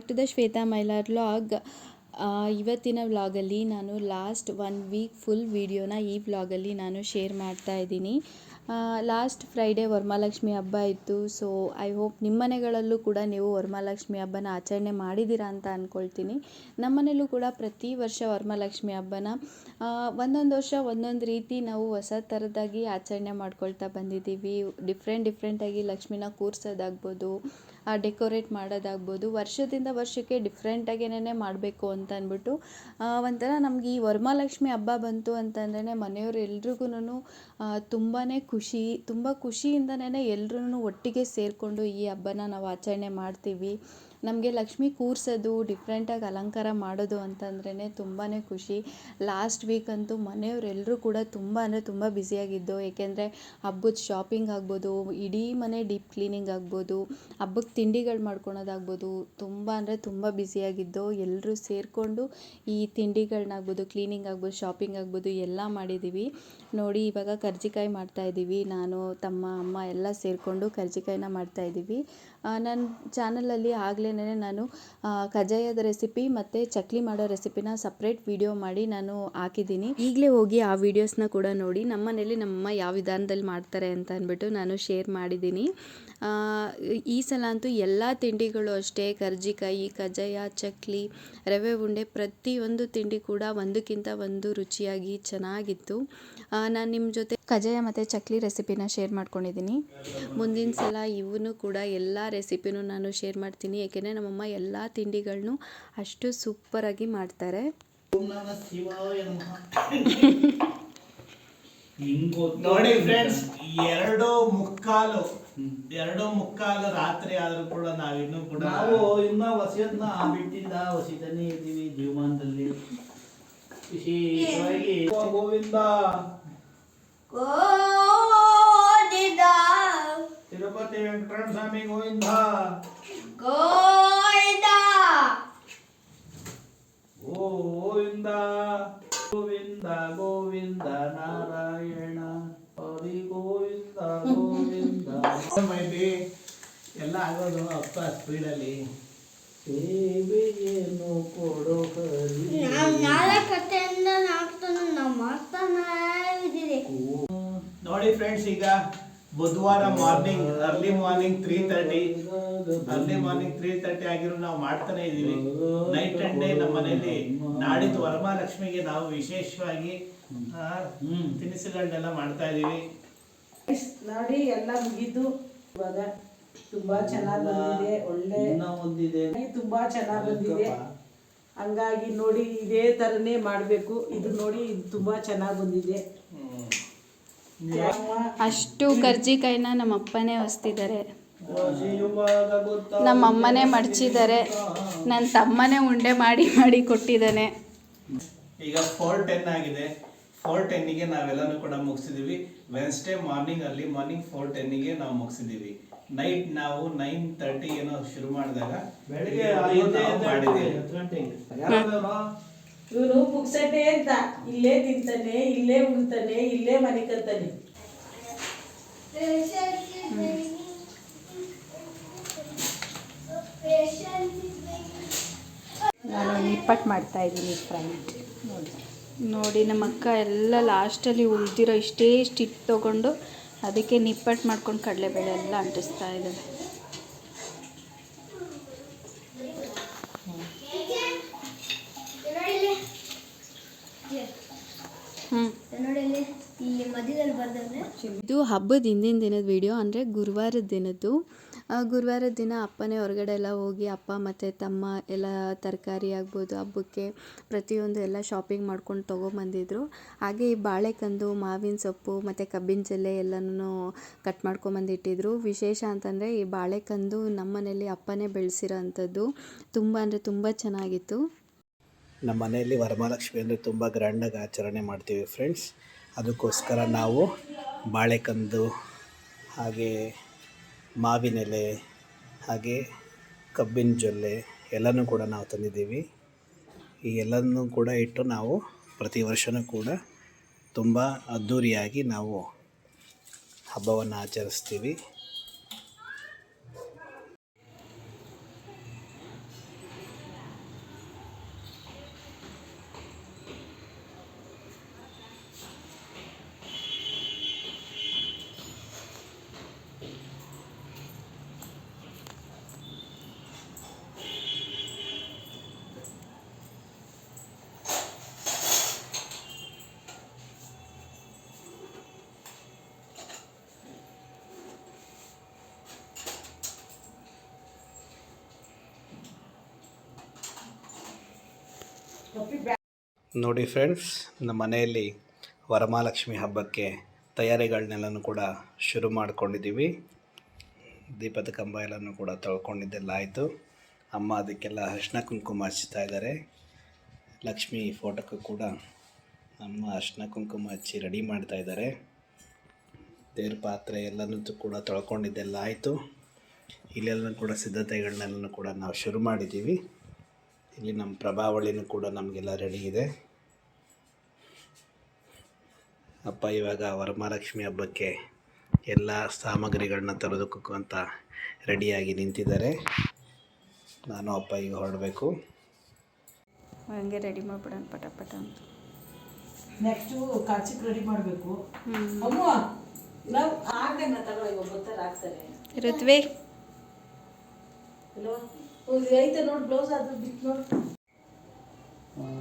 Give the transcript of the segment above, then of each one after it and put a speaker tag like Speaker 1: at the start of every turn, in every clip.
Speaker 1: Back to the Shweta Mylar vlog ಇವತ್ತಿನ ವ್ಲಾಗಲ್ಲಿ ನಾನು ಲಾಸ್ಟ್ ಒನ್ ವೀಕ್ ಫುಲ್ ವೀಡಿಯೋನ ಈ ವ್ಲಾಗಲ್ಲಿ ನಾನು ಶೇರ್ ಮಾಡ್ತಾ ಇದ್ದೀನಿ. ಲಾಸ್ಟ್ ಫ್ರೈಡೇ ವರಮಹಾಲಕ್ಷ್ಮಿ ಹಬ್ಬ ಇತ್ತು ಸೊ ಐ ಹೋಪ್ ನಿಮ್ಮ ಮನೆಗಳಲ್ಲೂ ಕೂಡ ನೀವು ವರಮಹಾಲಕ್ಷ್ಮಿ ಹಬ್ಬನ ಆಚರಣೆ ಮಾಡಿದ್ದೀರಾ ಅಂತ ಅಂದ್ಕೊಳ್ತೀನಿ ನಮ್ಮ ಮನೇಲೂ ಕೂಡ ಪ್ರತಿ ವರ್ಷ ವರಮಹಾಲಕ್ಷ್ಮಿ ಹಬ್ಬನ ಒಂದೊಂದು ವರ್ಷ ಒಂದೊಂದು ರೀತಿ ನಾವು ಹೊಸ ಥರದಾಗಿ ಆಚರಣೆ ಮಾಡ್ಕೊಳ್ತಾ ಬಂದಿದ್ದೀವಿ. ಡಿಫ್ರೆಂಟ್ ಡಿಫ್ರೆಂಟಾಗಿ ಲಕ್ಷ್ಮಿನ ಕೂರ್ಸೋದಾಗ್ಬೋದು ಡೆಕೋರೇಟ್ ಮಾಡೋದಾಗ್ಬೋದು. ವರ್ಷದಿಂದ ವರ್ಷಕ್ಕೆ ಡಿಫ್ರೆಂಟಾಗೇನೆ ಮಾಡಬೇಕು ಅಂತ ಅಂದ್ಬಿಟ್ಟು ಒಂಥರ ನಮ್ಗೆ ಈ ವರಮಹಾಲಕ್ಷ್ಮಿ ಹಬ್ಬ ಬಂತು ಅಂತಂದ್ರೆ ಮನೆಯವ್ರು ಎಲ್ರಿಗೂ ತುಂಬಾ ಖುಷಿ, ತುಂಬ ಖುಷಿಯಿಂದನೇ ಎಲ್ರೂ ಒಟ್ಟಿಗೆ ಸೇರಿಕೊಂಡು ಈ ಹಬ್ಬನ ನಾವು ಆಚರಣೆ ಮಾಡ್ತೀವಿ. ನಮಗೆ ಲಕ್ಷ್ಮಿ ಕೂರಿಸೋದು ಡಿಫ್ರೆಂಟಾಗಿ ಅಲಂಕಾರ ಮಾಡೋದು ಅಂತಂದ್ರೇ ತುಂಬಾ ಖುಷಿ. ಲಾಸ್ಟ್ ವೀಕ್ ಅಂತೂ ಮನೆಯವರೆಲ್ಲರೂ ಕೂಡ ತುಂಬ ಅಂದರೆ ತುಂಬ ಬ್ಯುಸಿಯಾಗಿದ್ದು ಏಕೆಂದರೆ ಹಬ್ಬದ ಶಾಪಿಂಗ್ ಆಗ್ಬೋದು, ಇಡೀ ಮನೆ ಡೀಪ್ ಕ್ಲೀನಿಂಗ್ ಆಗ್ಬೋದು ಹಬ್ಬಕ್ಕೆ ತಿಂಡಿಗಳು ಮಾಡ್ಕೊಳೋದಾಗ್ಬೋದು, ತುಂಬ ಅಂದರೆ ತುಂಬ ಬ್ಯುಸಿಯಾಗಿದ್ದು ಎಲ್ಲರೂ ಸೇರಿಕೊಂಡು ಈ ತಿಂಡಿಗಳನ್ನಾಗ್ಬೋದು ಕ್ಲೀನಿಂಗ್ ಆಗ್ಬೋದು ಶಾಪಿಂಗ್ ಆಗ್ಬೋದು ಎಲ್ಲ ಮಾಡಿದ್ದೀವಿ ನೋಡಿ, ಇವಾಗ ಕರ್ಜಿಕಾಯಿ ಮಾಡ್ತಾಯಿದ್ದೀವಿ ನಾನು, ತಮ್ಮ, ಅಮ್ಮ ಎಲ್ಲ ಸೇರಿಕೊಂಡು ಕರ್ಜಿಕಾಯಿನ ಮಾಡ್ತಾ ಇದ್ದೀವಿ ನನ್ನ ಚಾನಲಲ್ಲಿ ಆಗ್ಲೇ ನಾನು ಕಜ್ಜಾಯದ ರೆಸಿಪಿ ಮತ್ತು ಚಕ್ಲಿ ಮಾಡೋ ರೆಸಿಪಿನ ಸಪ್ರೇಟ್ ವಿಡಿಯೋ ಮಾಡಿ ನಾನು ಹಾಕಿದ್ದೀನಿ. ಈಗಲೇ ಹೋಗಿ ಆ ವಿಡಿಯೋಸ್ನ ಕೂಡ ನೋಡಿ ನಮ್ಮ ಮನೇಲಿ ನಮ್ಮಮ್ಮ ಯಾವ ವಿಧಾನದಲ್ಲಿ ಮಾಡ್ತಾರೆ ಅಂತ ಅಂದ್ಬಿಟ್ಟು ನಾನು ಶೇರ್ ಮಾಡಿದ್ದೀನಿ. ಈ ಸಲ ಅಂತೂ ಎಲ್ಲ ತಿಂಡಿಗಳು ಅಷ್ಟೇ, ಕರ್ಜಿಕಾಯಿ, ಕಜ್ಜಾಯ, ಚಕ್ಲಿ, ರವೆ ಉಂಡೆ ಪ್ರತಿಯೊಂದು ತಿಂಡಿ ಕೂಡ ಒಂದಕ್ಕಿಂತ ಒಂದು ರುಚಿಯಾಗಿ ಚೆನ್ನಾಗಿತ್ತು. ನಾನು ನಿಮ್ಮ ಜೊತೆ ಕಜ್ಜಾಯ ಮತ್ತು ಚಕ್ಲಿ ರೆಸಿಪಿನ ಶೇರ್ ಮಾಡ್ಕೊಂಡಿದ್ದೀನಿ. ಮುಂದಿನ ಸಲ ಇವನು ಕೂಡ ಎಲ್ಲ ರೆಸಿಪಿನೂ ನಾನು ಶೇರ್ ಮಾಡ್ತೀನಿ. ಏಕೆಂದರೆ ನಮ್ಮಮ್ಮ ಎಲ್ಲ ತಿಂಡಿಗಳನ್ನೂ ಅಷ್ಟು ಸೂಪರಾಗಿ ಮಾಡ್ತಾರೆ.
Speaker 2: ನೋಡಿ ಫ್ರೆಂಡ್ಸ್ ಎರಡು ಮುಕ್ಕಾಲು ಎರಡು ಮುಕ್ಕಾಲು ರಾತ್ರಿ ಆದ್ರೂ ಕೂಡ ನಾವಿನ್ನೂ ಕೂಡ
Speaker 3: ನಾವು ಇನ್ನ ವಸಿಯತ್ನ ಬಿಟ್ಟಿಲ್ಲ ವಸಿತಾನೆ ಇದ್ದೀವಿ ಜೀವಮಾನದಲ್ಲಿ. ವಿಶೇಷವಾಗಿ ಗೋವಿಂದ
Speaker 4: ಗೋವಿಂದ
Speaker 3: ತಿರುಪತಿ ವೆಂಕಟರಮಣ ಸ್ವಾಮಿ ಗೋವಿಂದ.
Speaker 4: ಗೋವಿಂದ
Speaker 3: ಗೋವಿಂದ ಗೋವಿಂದ ಗೋವಿಂದ ನಾರಾಯಣ. ಹರಿ ಗೋವಿಂದ ಗೋವಿಂದ.
Speaker 2: ಮೈಲಿ ಎಲ್ಲ ಆಗೋದು ಅಪ್ಪ ಸ್ಪೀಡಲ್ಲಿ.
Speaker 3: ಸೇವೆಯನ್ನು ಕೊಡೋ ಹರಿ
Speaker 4: ನಾವು ನಾಲ್ಕತೆಯಿಂದ ನಾಲ್ಕು ನಾವು ಮಾಡ್ತಾನೆ ಇದ್ದೀರಿ
Speaker 2: ನೋಡಿ ಫ್ರೆಂಡ್ಸ್ ಈಗ ಬುಧವಾರ morning early morning three thirty early morning three thirty ಆಗಿರೋ ನಾವು ಮಾಡ್ತಾನೆ ಇದೀವಿ ನೈಟ್ ಅಂಡ್ ಡೇ ನಮ್ಮ ಮನೆಯಲ್ಲಿ ನಾಡಿದ್ದು ವರಮಹಾಲಕ್ಷ್ಮಿಗೆ ನಾವು ವಿಶೇಷವಾಗಿ ಹ್ಮ್ ತಿನಿಸುಗಳನ್ನೆಲ್ಲ ಮಾಡ್ತಾ ಇದೀವಿ
Speaker 5: ನೋಡಿ ಎಲ್ಲ ಮುಗಿದು. ಇವಾಗ ತುಂಬಾ ಚೆನ್ನಾಗಿ ಬಂದಿದೆ ಒಳ್ಳೆ
Speaker 3: ಹೊಂದಿದೆ ಒಂದಿದೆ.
Speaker 5: ತುಂಬಾ ಚೆನ್ನಾಗಿ ಬಂದಿದೆ. ಹಂಗಾಗಿ ನೋಡಿ ಇದೇ ತರನೇ ಮಾಡಬೇಕು. ಇದು ನೋಡಿ ಇದು ತುಂಬಾ ಚೆನ್ನಾಗಿ ಬಂದಿದೆ.
Speaker 1: ಅಷ್ಟು ಕರ್ಜಿಕಾಯಿನ ನಮ್ಮ ಅಪ್ಪನೇ ಹೊಸ್ತಿದ್ದಾರೆ ನಮ್ಮ ಅಮ್ಮನೇ ಮಡಚಿದ್ದಾರೆ ನನ್ನ ತಮ್ಮನೇ ಉಂಡೆ ಮಾಡಿ ಮಾಡಿ ಕೊಟ್ಟಿದ್ದಾನೆ.
Speaker 2: ಈಗ ಫೋರ್ ಟೆನ್ ಆಗಿದೆ. ಫೋರ್ ಟೆನ್ನಿಗೆ ನಾವೆಲ್ಲನೂ ಕೂಡ ಮುಗಿಸಿದೀವಿ. ವೆನ್ಸ್ಡೇ ಮಾರ್ನಿಂಗ್ ಅಲ್ಲಿ ಮಾರ್ನಿಂಗ್ ಫೋರ್ ಟೆನ್ನಿಗೆ ನಾವು ಮುಗಿಸಿದೀವಿ. ನೈಟ್ ನಾವು ನೈನ್ ತರ್ಟಿ ಏನೋ ಶುರು ಮಾಡಿದಾಗ
Speaker 3: ಬೆಳಿಗ್ಗೆ
Speaker 5: ಇವನು ಪುಕ್ಸಟ್ಟೆ ಅಂತ. ಇಲ್ಲೇ ತಿಂತಾನೆ ಇಲ್ಲೇ ಉಳ್ತಾನೆ ಇಲ್ಲೇ ಮನೆ ಕತ್ತಾನೆ
Speaker 1: ನಾನು ನಿಪ್ಪಟ್ಟು ಮಾಡ್ತಾ ಇದ್ದೀನಿ ಫ್ರೆಂಡ್. ನೋಡಿ ನಮ್ಮ ಅಕ್ಕ ಎಲ್ಲ ಲಾಸ್ಟಲ್ಲಿ ಉಳಿದಿರೋ ಇಷ್ಟೇ ಸ್ಟಿಟ್ ತೊಗೊಂಡು ಅದಕ್ಕೆ ನಿಪ್ಪಟ್ಟು ಮಾಡ್ಕೊಂಡು ಕಡಲೆಬೇಳೆ ಎಲ್ಲ ಅಂಟಿಸ್ತಾ ಇದ್ದಾಳೆ.
Speaker 4: ನೋಡಿ ಇಲ್ಲಿ ಮಧ್ಯದಲ್ಲಿ
Speaker 1: ಇದು ಹಬ್ಬದ ಹಿಂದಿನ ದಿನದ ವಿಡಿಯೋ ಅಂದರೆ ಗುರುವಾರದ ದಿನದ್ದು. ಗುರುವಾರದ ದಿನ ಅಪ್ಪನೇ ಹೊರಗಡೆ ಎಲ್ಲ ಹೋಗಿ ಅಪ್ಪ ಮತ್ತು ತಮ್ಮ ಎಲ್ಲ ತರಕಾರಿ ಆಗ್ಬೋದು, ಹಬ್ಬಕ್ಕೆ ಪ್ರತಿಯೊಂದು ಎಲ್ಲ ಶಾಪಿಂಗ್ ಮಾಡ್ಕೊಂಡು ತೊಗೊಂಬಂದಿದ್ರು. ಹಾಗೆ ಈ ಬಾಳೆಕಂದು, ಮಾವಿನ ಸೊಪ್ಪು ಮತ್ತು ಕಬ್ಬಿನ ಜಲ್ಲೆ ಎಲ್ಲನೂ ಕಟ್ ಮಾಡ್ಕೊಂಬಂದಿಟ್ಟಿದ್ರು. ವಿಶೇಷ ಅಂತಂದರೆ ಈ ಬಾಳೆಕಂದು ನಮ್ಮ ಅಪ್ಪನೇ ಬೆಳೆಸಿರೋ ಅಂಥದ್ದು ತುಂಬ ಅಂದರೆ ತುಂಬ ಚೆನ್ನಾಗಿತ್ತು.
Speaker 6: ನಮ್ಮ ಮನೆಯಲ್ಲಿ ವರಮಹಾಲಕ್ಷ್ಮಿ ಅಂದರೆ ತುಂಬ ಗ್ರ್ಯಾಂಡಾಗಿ ಆಚರಣೆ ಮಾಡ್ತೀವಿ ಫ್ರೆಂಡ್ಸ್ ಅದಕ್ಕೋಸ್ಕರ ನಾವು ಬಾಳೆಕಂದು, ಹಾಗೆ ಮಾವಿನೆಲೆ, ಹಾಗೆ ಕಬ್ಬಿನ ಜೊಲ್ಲೆ ಎಲ್ಲನೂ ಕೂಡ ನಾವು ತಂದಿದ್ದೀವಿ. ಈ ಎಲ್ಲನೂ ಕೂಡ ಇಟ್ಟು ನಾವು ಪ್ರತಿ ವರ್ಷವೂ ಕೂಡ ತುಂಬ ಅದ್ಧೂರಿಯಾಗಿ ನಾವು ಹಬ್ಬವನ್ನು ಆಚರಿಸ್ತೀವಿ. ನೋಡಿ ಫ್ರೆಂಡ್ಸ್ ನಮ್ಮ ಮನೆಯಲ್ಲಿ ವರಮಹಾಲಕ್ಷ್ಮಿ ಹಬ್ಬಕ್ಕೆ ತಯಾರಿಗಳನ್ನೆಲ್ಲನೂ ಕೂಡ ಶುರು ಮಾಡ್ಕೊಂಡಿದ್ದೀವಿ. ದೀಪದ ಕಂಬ ಎಲ್ಲನೂ ಕೂಡ ತೊಳ್ಕೊಂಡಿದ್ದೆಲ್ಲ ಆಯಿತು ಅಮ್ಮ ಅದಕ್ಕೆಲ್ಲ ಅರ್ಶಿನ ಕುಂಕುಮ ಹಚ್ತಾ ಇದ್ದಾರೆ. ಲಕ್ಷ್ಮಿ ಫೋಟೋಕ್ಕೂ ಕೂಡ ಅಮ್ಮ ಅರ್ಶಿನ ಕುಂಕುಮ ಹಚ್ಚಿ ರೆಡಿ ಮಾಡ್ತಾ ಇದ್ದಾರೆ. ದೇವ್ರ ಪಾತ್ರೆ ಎಲ್ಲನೂ ಕೂಡ ತೊಳ್ಕೊಂಡಿದ್ದೆಲ್ಲ ಆಯಿತು ಇಲ್ಲೆಲ್ಲ ಕೂಡ ಸಿದ್ಧತೆಗಳನ್ನೆಲ್ಲನೂ ಕೂಡ ನಾವು ಶುರು ಮಾಡಿದ್ದೀವಿ. ಇಲ್ಲಿ ನಮ್ಮ ಪ್ರಭಾವಳಿನೂ ಕೂಡ ನಮಗೆಲ್ಲ ರೆಡಿ ಇದೆ. ಅಪ್ಪ ಇವಾಗ ವರಮಹಾಲಕ್ಷ್ಮಿ ಹಬ್ಬಕ್ಕೆ ಎಲ್ಲ ಸಾಮಗ್ರಿಗಳನ್ನ ತರೋದಕ್ಕೂ ಅಂತ ರೆಡಿಯಾಗಿ ನಿಂತಿದ್ದಾರೆ. ನಾನು ಅಪ್ಪ ಈಗ ಹೊರಡಬೇಕು.
Speaker 1: ಹಂಗೆ ರೆಡಿ ಮಾಡ್ಬಿಡೋಣ ಪಟ ಪಟ ಅಂತ.
Speaker 5: ನೆಕ್ಸ್ಟು ಕಾಚಿಗೆ ರೆಡಿ ಮಾಡಬೇಕು. ಅಮ್ಮ ನಾವು ಆಗಂಗ ತಗೊಳ್ಳಿ ಒಬ್ಬತ್ತರ ಆಗ್ತಾರೆ.
Speaker 1: ಋತ್ವಿ.
Speaker 5: ಹಲೋ ಐತೆ ನೋಡಿ ಬ್ಲೌಸ್ ಅದು ಬಿತ್ತು ನೋಡಿ.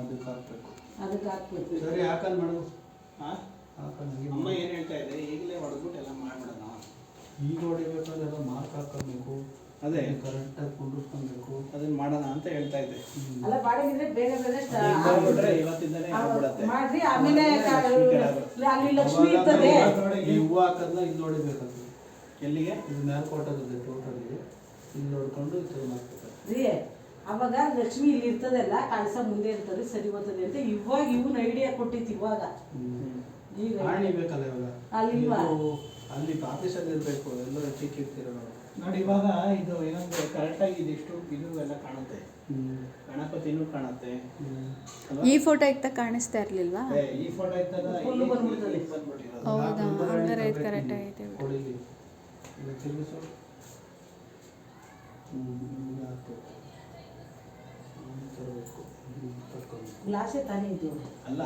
Speaker 3: ಅದಕ್ಕೆ ಹಾಕ್ಬೇಕು.
Speaker 5: ಅದಕ್ಕೆ ಹಾಕ್ಬೇಕು.
Speaker 3: ಸರಿ ಹಾಕಲ್ ಮಾಡು.
Speaker 6: ಹಾಂ? ಅಮ್ಮ ಏನು ಹೇಳ್ತಾ ಇದೆ ಈಗಲೇ ಹೊಡೆದ್ಬಿಟ್ಟು ಎಲ್ಲ ಮಾಡ್ಬಿಡೋಣ.
Speaker 3: ಈಗ ಹೊಡಿಬೇಕಾದ್ರೆ ಎಲ್ಲ ಮಾರ್ಕ್ ಹಾಕೋಬೇಕು.
Speaker 6: ಅದೇ.
Speaker 3: ಕರೆಕ್ಟಾಗಿ ಕುಂಡಿಸ್ಕೊಬೇಕು
Speaker 6: ಅದನ್ನ ಮಾಡೋಣ ಅಂತ ಹೇಳ್ತಾ ಇದ್ದೆ.
Speaker 5: ಅಲ್ಲ ಬಾಡಿಗಿದ್ರೆ ಬೇಗ
Speaker 6: ಬಿಟ್ರೆ ಇವತ್ತಿಂದಲೇ ಆಗ್ಬಿಡತ್ತೆ.
Speaker 5: ಮಾಡ್ರಿ ಆಮೇಲೆ ಅಲ್ಲಿ ಲಕ್ಷ್ಮಿ ಇರ್ತದೆ.
Speaker 3: ಈ ಹೂವು ಹಾಕೋದನ್ನ ಇಲ್ಲಿ ನೋಡಿಬೇಕಾಗ್ತದೆ
Speaker 6: ಎಲ್ಲಿಗೆ?
Speaker 3: ಇದು ಮ್ಯಾಲ್ ಟೋಟಲ್ ಟೋಟಲಿ ಇಲ್ಲಿ ನೋಡ್ಕೊಂಡು ಇದು ಮಾಡ್ಬೇಕು
Speaker 5: ರೀ. ಅವಾಗ ಲಕ್ಷ್ಮಿ ಇಲ್ಲಿ ಇರ್ತದಲ್ಲ ಕಳಸ ಮುಂದೆ ಇರ್ತದೆ ಸರಿ ಹೋಗ್ತದೆ ಅಂತ ಇವಾಗ ಇವನ್ ಐಡಿಯಾ ಕೊಟ್ಟಿತ್ತು ಇವಾಗ. ಈಗ
Speaker 3: ಆಣಿ ಬೇಕಲ್ಲ ಇವಾಗ?
Speaker 5: ಅಲ್ಲಿಲ್ವಾ?
Speaker 3: ಇದು ಅಲ್ಲಿ ಆಫೀಸಲ್ಲಿ ಇರಬೇಕು ಎಲ್ಲ ಚಿಕ್ಕ
Speaker 6: ನೋಡಿ ಇವಾಗ ಇದು ಏನಂದ್ರೆ ಕರೆಕ್ಟಾಗಿ ಇದಿಷ್ಟು ಇದು ಎಲ್ಲ ಕಾಣುತ್ತೆ. ಗಣಪತಿನೂ ಕಾಣುತ್ತೆ.
Speaker 1: ಈ ಫೋಟೋ ಇತ್ತ ಕಾಣಿಸ್ತಾ ಇರ್ಲಿಲ್ವಾ?
Speaker 6: ಈ ಫೋಟೋ ಇದ್ದಾಗ
Speaker 5: ಫುಲ್ಲು ಬಂದ್ಬಿಡ್ತದೆ.
Speaker 6: ಬಂದ್ಬಿಟ್ಟಿರೋದು.
Speaker 1: ಹೌದಾ? ಹಂಗಾರೆ ಇದು ಕರೆಕ್ಟ್
Speaker 3: ಆಗಿದೆ ತಿರುಗಿಸು.
Speaker 5: ಗ್ಲಾಸೇ ತಾನೇ ಇದು
Speaker 6: ಅಲ್ಲ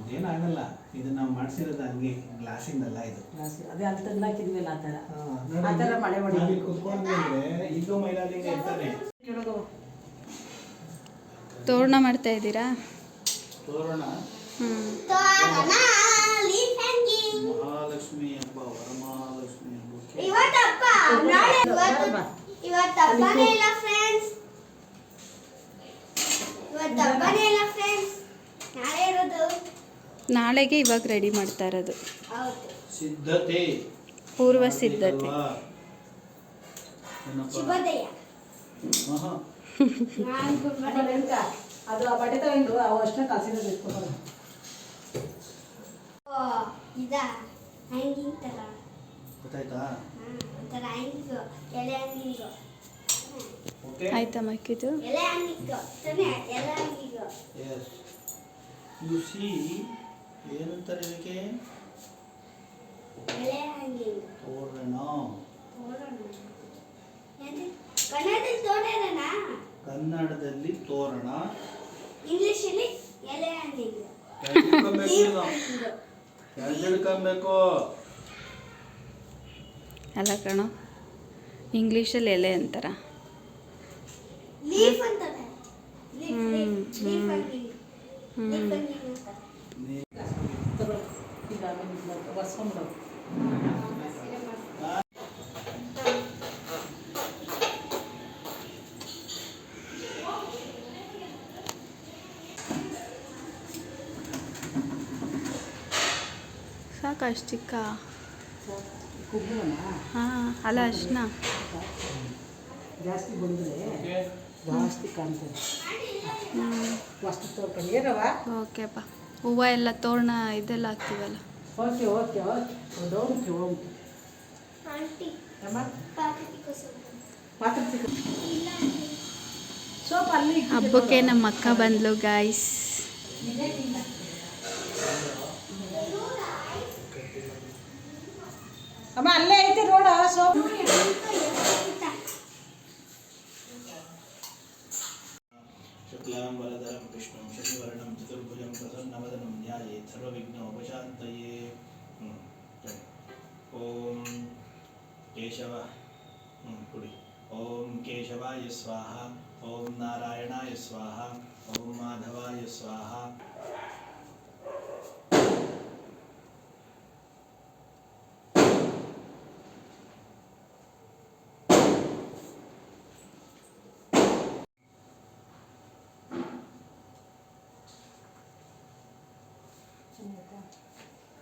Speaker 6: ಇದೇನಾಗಲ್ಲ ಇದು ನಾವು ಮಾಡಿಸಿರೋದು ಹಂಗೆ ಗ್ಲಾಸಿಂದಲ್ಲ ಇದು.
Speaker 5: ಅದೇ ಅಲ್ಲಿ ತಂದು ಹಾಕಿದ್ಮೇಲೆ ಆ ಥರ. ಆ ಥರ ಮಳೆ ಹೊಡಿ
Speaker 6: ನಾವಿಲ್ಲಿ ಕುತ್ಕೊಂಡ್ಮೇಲೆ ಇದು ಮೈಲಾಲಿಂಗ ಇರ್ತಾನೆ.
Speaker 1: ತೋರಣ ಮಾಡ್ತಾ ಇದ್ದೀರಾ?
Speaker 6: ತೋರಣ. ಮಹಾಲಕ್ಷ್ಮಿ ಹಬ್ಬ ವರಮಹಾಲಕ್ಷ್ಮಿ
Speaker 4: ಹಬ್ಬ ಇವತ್ತು ಇವತ್ತು ಹಬ್ಬನೇ ಇಲ್ಲ ಫ್ರೆಂಡ್ಸ್ ಇವತ್ತು ಹಬ್ಬನೇ ಇಲ್ಲ ಫ್ರೆಂಡ್ಸ್ ನಾಳೆ ಇರೋದು.
Speaker 1: ನಾಳೆಗೆ ಇವಾಗ ರೆಡಿ ಮಾಡ್ತಾ ಇರೋದು.
Speaker 4: ಹೌದು.
Speaker 6: ಸಿದ್ಧತೆ.
Speaker 1: ಪೂರ್ವ ಸಿದ್ಧತೆ.
Speaker 4: ಶುಭೋದಯ.
Speaker 5: ಅದು ಆ ಬಟ್ಟೆ ತಗೊಂಡು ಅವು ಅಷ್ಟನ್ನ ಕಾಸಿರೋದು ಇಟ್ಕೊಂಡು
Speaker 4: ಓ ಇದ? ಹ್ಯಾಂಗಿಂಗ್
Speaker 6: ಗೊತ್ತಾಯ್ತಾ?
Speaker 4: ಹ್ಯಾಂಗಿಂಗ್ ಎಲೆ ಹ್ಯಾಂಗಿಂಗ್
Speaker 6: ಓಕೆ
Speaker 1: ಆಯ್ತಾ ಮಕ್ಕಿದು
Speaker 4: ಎಲೆ ತಾನೆ?
Speaker 6: ಎಸ್ ಯು ಸಿ ಏನಂತಾರೆ ಇದಕ್ಕೆ?
Speaker 4: ಎಲೆ ಹ್ಯಾಂಗಿಂಗ್
Speaker 6: ತೋರಣ.
Speaker 4: ಕನ್ನಡದಲ್ಲಿ ತೋಟನಾ
Speaker 6: ಕನ್ನಡದಲ್ಲಿ ತೋರಣ.
Speaker 4: ಇಂಗ್ಲಿಷಲ್ಲಿ ಎಲೆ ಹ್ಯಾಂಗಿಂಗ್
Speaker 6: ಎಳ್ದಿಡ್ಕೊಬೇಕು
Speaker 1: ಅಲ್ಲ ಕಣೋ. ಇಂಗ್ಲೀಷಲ್ಲಿ ಎಲೆ ಅಂತಾರ.
Speaker 4: ಲೀಫ್
Speaker 1: ಹಾಂ ಅಲ್ಲ ಅಷ್ಟನ್ನ
Speaker 5: ಜಾಸ್ತಿ ಬಂದರೆ ಜಾಸ್ತಿ ಕಾಣ್ತದೆ.
Speaker 1: ಹ್ಞೂ
Speaker 5: ಮಸ್ತ್ ತೋರ್ಕೊಂಡು ಏನವ
Speaker 1: ಓಕೆಪ್ಪ ಹೂವು ಎಲ್ಲ ತೋರಣ ಇದೆಲ್ಲ ಹಾಕ್ತೀವಲ್ಲ?
Speaker 4: Okay
Speaker 5: okay okay. Okay okay.
Speaker 1: ಹಬ್ಬಕ್ಕೆ ನಮ್ಮ ಅಕ್ಕ ಬಂದ್ಲು ಗಾಯ್ಸ್
Speaker 5: ಅಮ್ಮ ಅಲ್ಲೇ ಐತೆ ನೋಡ ಸೋಪ್
Speaker 6: ಶುಕ್ಲಾಂಬರಧರಂ ವಿಷ್ಣುಂ ಶಶಿವರ್ಣಂ ಚತುರ್ಭುಜಂ ಪ್ರಸನ್ನವದನಂ ಧ್ಯಾಯೇತ್ ಸರ್ವವಿಘ್ನೋಪಶಾಂತಯೇ ಹ್ಮ್, ಸರಿ. ಓಂ ಕೇಶವ ಹ್ಮ್, ಕುಡಿ ಓಂ ಕೇಶವಾಯ ಸ್ವಾಹ ಓಂ ನಾರಾಯಣಾಯ ಸ್ವಾಹ ಓಂ ಮಾಧವಾಯ ಸ್ವಾಹ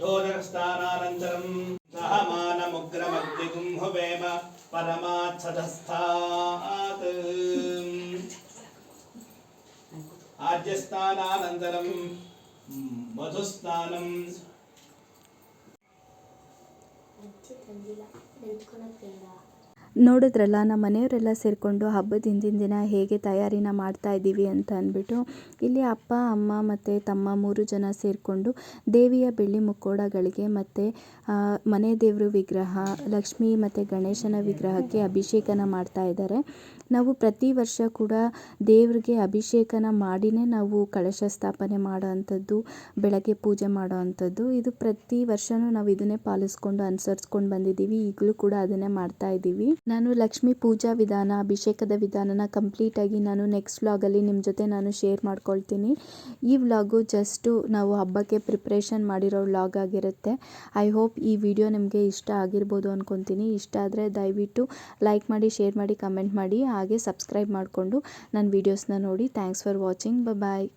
Speaker 2: దోదరస్థానానంతరం సహమానముగ్రమగ్నిగుంహువేమ పరమాత్సదస్థాత్ ఆద్యస్థానానంతరం మధుస్థానం మంచి తండ్రిలా
Speaker 1: ನೋಡಿದ್ರಲ್ಲ, ನಮ್ಮ ಮನೆಯವರೆಲ್ಲ ಸೇರಿಕೊಂಡು ಹಬ್ಬದ ಹಿಂದಿನ ದಿನ ಹೇಗೆ ತಯಾರಿನ ಮಾಡ್ತಾ ಇದ್ದೀವಿ ಅಂತ ಅಂದ್ಬಿಟ್ಟು, ಇಲ್ಲಿ ಅಪ್ಪ, ಅಮ್ಮ ಮತ್ತು ತಮ್ಮ ಮೂರು ಜನ ಸೇರಿಕೊಂಡು ದೇವಿಯ ಬೆಳ್ಳಿ ಮುಕ್ಕೋಡಗಳಿಗೆ ಮತ್ತು ಮನೆ ದೇವರು ವಿಗ್ರಹ, ಲಕ್ಷ್ಮಿ ಮತ್ತು ಗಣೇಶನ ವಿಗ್ರಹಕ್ಕೆ ಅಭಿಷೇಕನ ಮಾಡ್ತಾ ಇದ್ದಾರೆ. ನಾವು ಪ್ರತಿ ವರ್ಷ ಕೂಡ ದೇವ್ರಿಗೆ ಅಭಿಷೇಕನ ಮಾಡಿನೇ ನಾವು ಕಳಶ ಸ್ಥಾಪನೆ ಮಾಡೋ ಅಂಥದ್ದು ಬೆಳಗ್ಗೆ ಪೂಜೆ ಮಾಡೋ ಅಂಥದ್ದು ಇದು ಪ್ರತಿ ವರ್ಷವೂ ನಾವು ಇದನ್ನೇ ಪಾಲಿಸ್ಕೊಂಡು ಅನುಸರಿಸ್ಕೊಂಡು ಬಂದಿದ್ದೀವಿ. ಈಗಲೂ ಕೂಡ ಅದನ್ನೇ ಮಾಡ್ತಾ ಇದ್ದೀವಿ. ನಾನು ಲಕ್ಷ್ಮೀ ಪೂಜಾ ವಿಧಾನ, ಅಭಿಷೇಕದ ವಿಧಾನನ ಕಂಪ್ಲೀಟಾಗಿ ನಾನು ನೆಕ್ಸ್ಟ್ ವ್ಲಾಗಲ್ಲಿ ನಿಮ್ಮ ಜೊತೆ ನಾನು ಶೇರ್ ಮಾಡ್ಕೊಳ್ತೀನಿ. ಈ ವ್ಲಾಗು ಜಸ್ಟು ನಾವು ಹಬ್ಬಕ್ಕೆ ಪ್ರಿಪ್ರೇಷನ್ ಮಾಡಿರೋ ವ್ಲಾಗ್ ಆಗಿರುತ್ತೆ. ಐ ಹೋಪ್ ಈ ವಿಡಿಯೋ ನಿಮಗೆ ಇಷ್ಟ ಆಗಿರ್ಬೋದು ಅಂದ್ಕೊತೀನಿ ಇಷ್ಟ ಆದರೆ ದಯವಿಟ್ಟು ಲೈಕ್ ಮಾಡಿ ಶೇರ್ ಮಾಡಿ ಕಮೆಂಟ್ ಮಾಡಿ, ಹಾಗೆ ಸಬ್ಸ್ಕ್ರೈಬ್ ಮಾಡಿಕೊಂಡು ನನ್ನ ವೀಡಿಯೋಸ್ನ ನೋಡಿ. Thanks for watching bye